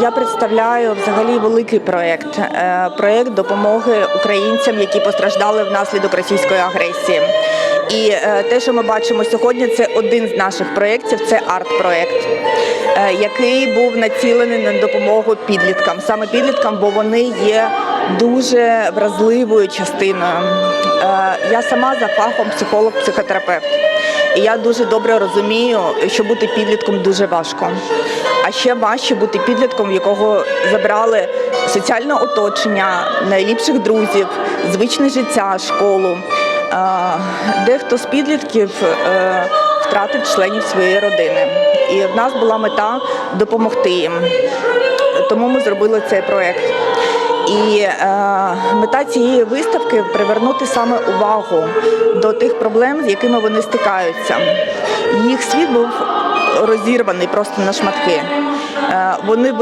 я представляю взагалі великий проєкт. е, Проєкт допомоги українцям, які постраждали внаслідок російської агресії. І е, те, що ми бачимо сьогодні, це один з наших проєктів, це арт-проєкт, е, який був націлений на допомогу підліткам, саме підліткам, бо вони є дуже вразливою частиною. Я сама за фахом психолог-психотерапевт. І я дуже добре розумію, що бути підлітком дуже важко. А ще важче бути підлітком, якого забрали соціальне оточення, найліпших друзів, звичне життя, школу. Дехто з підлітків е, втратив членів своєї родини. І в нас була мета допомогти їм. Тому ми зробили цей проєкт. І е, мета цієї виставки привернути саме увагу до тих проблем, з якими вони стикаються. Їх світ був розірваний просто на шматки. Е, вони